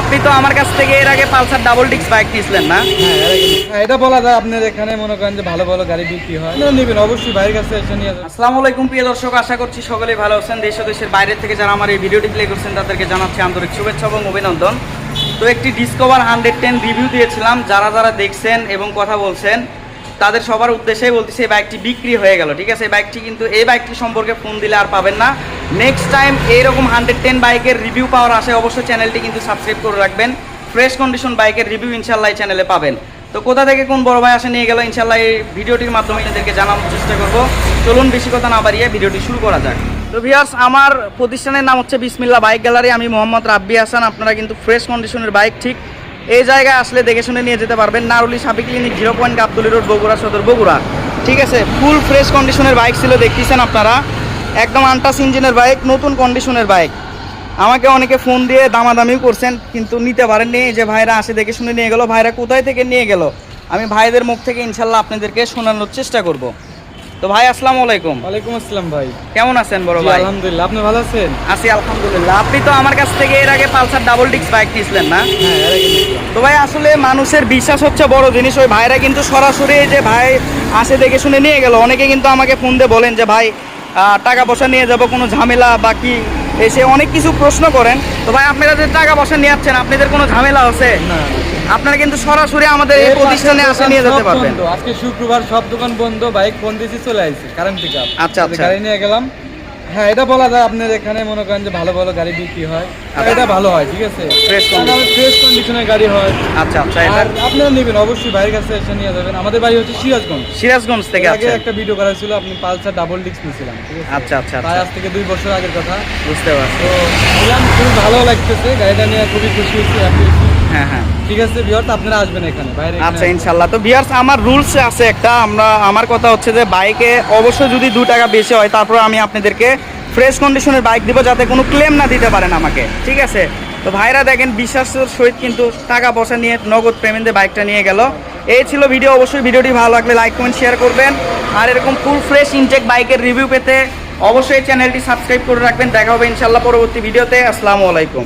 আপনি তো আমার কাছ থেকে এর আগে পালসার ডাবল ডিক্স বাইক নিয়েছিলেন না? হ্যাঁ, এটা বলা যায় আপনার এখানে মনে করেন যে ভালো ভালো গাড়ি বিক্রি হয়। না নেবেন অবশ্যই বাইরের কাছে এসে নিয়ে যাবেন। আসসালামু আলাইকুম প্রিয় দর্শক আশা করছি সকলেই ভালো আছেন। দেশ ও দেশের বাইরে থেকে যারা আমার এই ভিডিওটি প্লে করছেন তাদেরকে জানাচ্ছি আন্তরিক শুভেচ্ছা এবং অভিনন্দন। তো একটি ডিসকভার হান্ড্রেড টেন রিভিউ দিয়েছিলাম। যারা যারা দেখছেন এবং কথা বলছেন তাদের সবার উদ্দেশ্যেই বলতেছি এই বাইকটি বিক্রি হয়ে গেল, ঠিক আছে? এই বাইকটি কিন্তু, এই বাইকটি সম্পর্কে ফোন দিলে আর পাবেন না। নেক্সট টাইম এইরকম হান্ড্রেড টেন বাইকের রিভিউ পাওয়ার আসে অবশ্যই চ্যানেলটি কিন্তু সাবস্ক্রাইব করে রাখবেন। ফ্রেশ কন্ডিশন বাইকের রিভিউ ইনশাল্লাহ চ্যানেলে পাবেন। তো কোথা থেকে কোন বড় ভাই আসে নিয়ে গেল ইনশাল্লাহ এই ভিডিওটির মাধ্যমে এদেরকে জানানোর চেষ্টা করব। চলুন বেশি কথা না বাড়িয়ে ভিডিওটি শুরু করা যাক। তো ভিউয়ার্স আমার প্রতিষ্ঠানের নাম হচ্ছে বিসমিল্লা বাইক গ্যালারি আমি মোহাম্মদ রাব্বি হাসান। আপনারা কিন্তু ফ্রেশ কন্ডিশনের বাইক ঠিক এই জায়গায় আসলে দেখে শুনে নিয়ে যেতে পারবেন নারুলি সাবি clinic zero point Gabtali road Bogura Sadar, Bogura. ঠিক আছে ফুল ফ্রেশ কন্ডিশনের বাইক ছিল, দেখতেছেন আপনারা? একদম আনটাস ইঞ্জিনের বাইক নতুন কন্ডিশনের বাইক আমাকে অনেকে ফোন দিয়ে দামাদামিও করছেন, কিন্তু নিতে পারেননি। যে ভাইরা আসে, দেখে শুনে নিয়ে গেল। ভাইরা কোথায় থেকে নিয়ে গেল? আমি ভাইদের মুখ থেকে ইনশাল্লাহ আপনাদেরকে শোনানোর চেষ্টা করব। তো ভাই আসসালামু আলাইকুম। ওয়ালাইকুম আসসালাম ভাই। কেমন আছেন বড় ভাই? আলহামদুলিল্লাহ আপনি ভালো আছেন? আছি আলহামদুলিল্লাহ। আপনি তো আমার কাছ থেকে এর আগে পালসার ডাবল ডিক্স বাইক নিয়েছিলেন না? হ্যাঁ এর আগে তো ভাই আসলে মানুষের বিশ্বাস হচ্ছে বড় জিনিস। ওই ভাইরা কিন্তু সরাসরি যে ভাই আসে দেখে শুনে নিয়ে গেল। অনেকে কিন্তু আমাকে ফোন দিয়ে বলেন যে ভাই টাকা পয়সা নিয়ে যাব কোনো ঝামেলা বা কি? এসে অনেক কিছু প্রশ্ন করেন। তো ভাই আপনারা যে টাকা পয়সা নিয়ে আসছেন আপনাদের কোনো ঝামেলা আছে? না। আপনারা কিন্তু সরাসরি আমাদের এই প্রতিষ্ঠানে আসে নিয়ে যেতে পারবেন। আজকে শুক্রবার সব দোকান বন্ধ। বাইক ফোন দিয়েছি চলে আসছি কারেন্ট পিক আপ আচ্ছা, আচ্ছা। গাড়ি নিয়ে গেলাম। হ্যাঁ এটা বলা যায় আপনার এখানে মনে করেন যে ভালো ভালো গাড়ি বিক্রি হয়। আচ্ছা। এটা ভালো হয় ঠিক আছে? ফ্রেশ কন্ডিশনের গাড়ি হয়। আচ্ছা আচ্ছা আর আপনারা নেবেন অবশ্যই বাইরের কাছে এসে নিয়ে যাবেন। আমাদের বাড়ি হচ্ছে সিরাজগঞ্জ। সিরাজগঞ্জ থেকে আগে একটা ভিডিও করা ছিল আপনি পালসার ডাবল ডিস্ক নিয়েছিলাম ঠিক আছে? আচ্ছা আচ্ছা প্রায় আচ্ছা। আজ থেকে দুই বছর আগের কথা। বুঝতে পারছি। তো খুবই ভালো লাগতেছে। গাড়িটা নিয়ে খুবই খুশি হয়েছি। হ্যাঁ হ্যাঁ। ঠিক আছে বিহার আপনারা আসবেন এখানে বাইরে আচ্ছা ইনশাল্লাহ। তো আমার রুলস আছে একটা আমরা আমার কথা হচ্ছে যে বাইকে অবশ্যই যদি দু টাকা বেশি হয় তারপর আমি আপনাদেরকে ফ্রেশ কন্ডিশনের বাইক দিব যাতে কোনো ক্লেম না দিতে পারেন আমাকে ঠিক আছে? তো ভাইরা দেখেন বিশ্বাসের সহিত কিন্তু টাকা পয়সা নিয়ে নগদ পেমেন্টে বাইকটা নিয়ে গেল। এই ছিল ভিডিও অবশ্যই ভিডিওটি ভালো লাগলে লাইক কমেন্ট শেয়ার করবেন। আর এরকম ফুল ফ্রেশ ইনটেক বাইকের রিভিউ পেতে অবশ্যই চ্যানেলটি সাবস্ক্রাইব করে রাখবেন। দেখা হবে ইনশাল্লাহ পরবর্তী ভিডিওতে আসসালামু আলাইকুম।